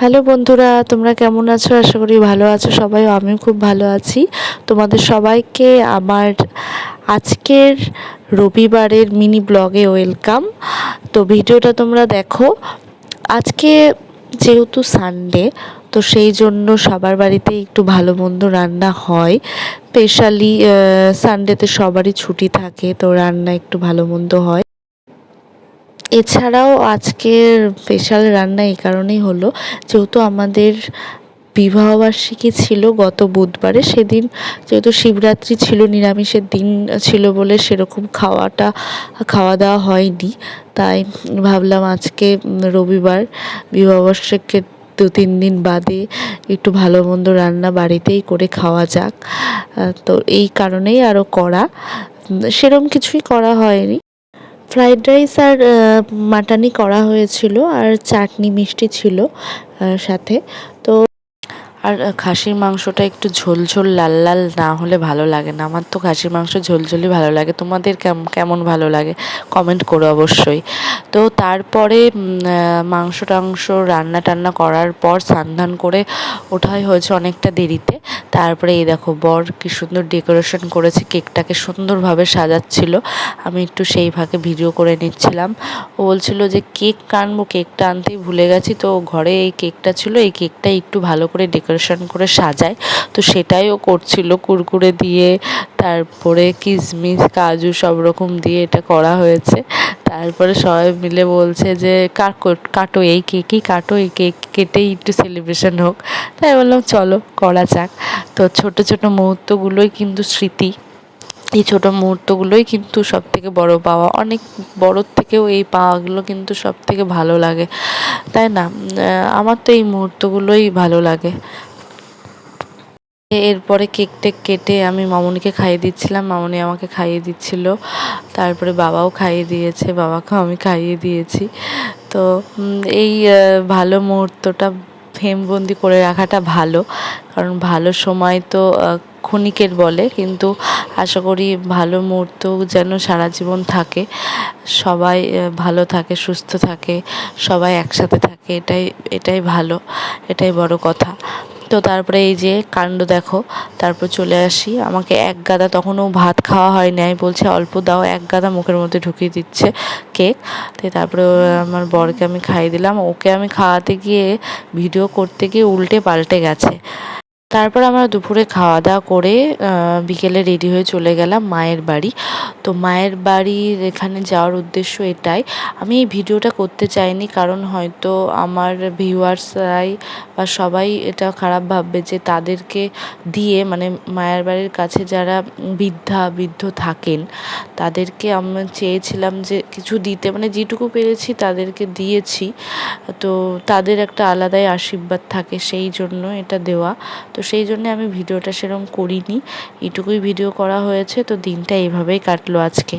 Hello বন্ধুরা, তোমরা কেমন আছো? আশা করি ভালো আছো সবাই আমিও খুব ভালো আছি। তোমাদের সবাইকে আমার আজকের রবিবারের মিনি ব্লগে ওয়েলকাম। তো ভিডিওটা তোমরা দেখো, আজকে যেহেতু সানডে তো সেই জন্য সবার বাড়িতে একটু ভালো মন্দ রান্না হয়। স্পেশালি সানডেতে সবারই ছুটি থাকে, তো রান্না একটু ভালো মন্দ হয়। এছাড়াও আজকের স্পেশাল রান্না এই কারণেই হলো, যেহেতু আমাদের বিবাহবার্ষিকী ছিল গত বুধবারে, সেদিন যেহেতু শিবরাত্রি ছিল, নিরামিষের দিন ছিল বলে সেরকম খাওয়াটা খাওয়া দাওয়া হয়নি। তাই ভাবলাম আজকে রবিবার বিবাহবার্ষিকীর দু তিন দিন বাদে একটু ভালো মন্দ রান্না বাড়িতেই করে খাওয়া যাক। তো এই কারণেই আরও করা সেরম কিছুই করা হয়নি। ফ্রাইড রাইস আর মাটানি করা হয়েছিল আর চাটনি মিষ্টি ছিল সাথে। তো আর খাসির মাংসটা একটু ঝোল ঝোল, লাল লাল না হলে ভালো লাগে না। আমার তো খাসির মাংস ঝোলঝোলই ভালো লাগে। তোমাদের কেমন ভালো লাগে? কমেন্ট করো অবশ্যই। তো তারপরে মাংস টাংস রান্না টান্না করার পর স্নান করে ওঠাই হয়েছে অনেকটা দেরিতে। তারপরে এই দেখো, বর কি সুন্দর ডেকোরেশন করেছে, কেকটাকে সুন্দরভাবে সাজাচ্ছিল। আমি একটু সেই ভাগে ভিডিও করে নিচ্ছিলাম। ও বলছিল যে, কেক কানবো, কেকটা আনতেই ভুলে গেছি। তো ঘরে এই কেকটা ছিল, এই কেকটা একটু ভালো করে ডেকোরেশন করে সাজায়। তো সেটাই ও করছিল, কুরকুরে দিয়ে তারপরে কিশমিশ কাজু সব রকম দিয়ে এটা করা হয়েছে। তারপরে সবাই মিলে বলছে যে কাটো এই কেকই, কাটো এই কেক, কেটেই একটু সেলিব্রেশন হোক। তাই বললাম, চলো, করা যাক। তো ছোট ছোট মুহূর্তগুলোই কিন্তু স্মৃতি। এই ছোটো মুহূর্তগুলোই কিন্তু সব থেকে বড়ো পাওয়া। অনেক বড়োর থেকেও এই পাওয়াগুলো কিন্তু সব থেকে ভালো লাগে। তাই না? আমার তো এই মুহূর্তগুলোই ভালো লাগে। এরপরে কেক টেক কেটে আমি মামুনিকে খাইয়ে দিচ্ছিলাম। মামুনি আমাকে খাইয়ে দিচ্ছিল। তারপরে বাবাও খাইয়ে দিয়েছে, বাবাকেও আমি খাইয়ে দিয়েছি। তো এই ভালো মুহূর্তটা ফ্রেমবন্দি করে রাখাটা ভালো। কারণ ভালো সময় তো ক্ষণিকের বলে। কিন্তু আশা করি ভালো মুহূর্ত যেন সারা জীবন থাকে। সবাই ভালো থাকে, সুস্থ থাকে, সবাই একসাথে থাকে। এটাই এটাই ভালো, এটাই বড় কথা। তো তারপরে এই যে কাণ্ড দেখো, তারপর চলে আসি। আমাকে এক গাদা তখনও ভাত খাওয়া হয় নাই বলছে, অল্প দাও, এক গাদা মুখের মধ্যে ঢুকিয়ে দিচ্ছে কেক। তো তারপরে আমার বরকে আমি খাইয়ে দিলাম। ওকে আমি খাওয়াতে গিয়ে, ভিডিও করতে গিয়ে উল্টে পাল্টে গেছে। তারপর আমরা দুপুরে খাওয়া দাওয়া করে বিকেলে রেডি হয়ে চলে গেলাম মায়ের বাড়ি। তো মায়ের বাড়ির এখানে যাওয়ার উদ্দেশ্য এটাই। আমি এই ভিডিওটা করতে চাইনি কারণ হয়তো আমার ভিউয়ার্সরাই বা সবাই এটা খারাপ ভাববে যে তাদেরকে দিয়ে মানে মায়ের বাড়ির কাছে যারা বৃদ্ধা, বৃদ্ধ থাকেন, তাদেরকে আমি চেয়েছিলাম যে কিছু দিতে মানে যেটুকু পেরেছি তাদেরকে দিয়েছি। তো তাদের একটা আলাদাই আশীর্বাদ থাকে সেই জন্য এটা দেওয়া। তো সেই জন্যে আমি ভিডিওটা সেরকম করিনি। এটুকুই ভিডিও করা হয়েছে, তো দিনটা এভাবেই কাটলো আজকে।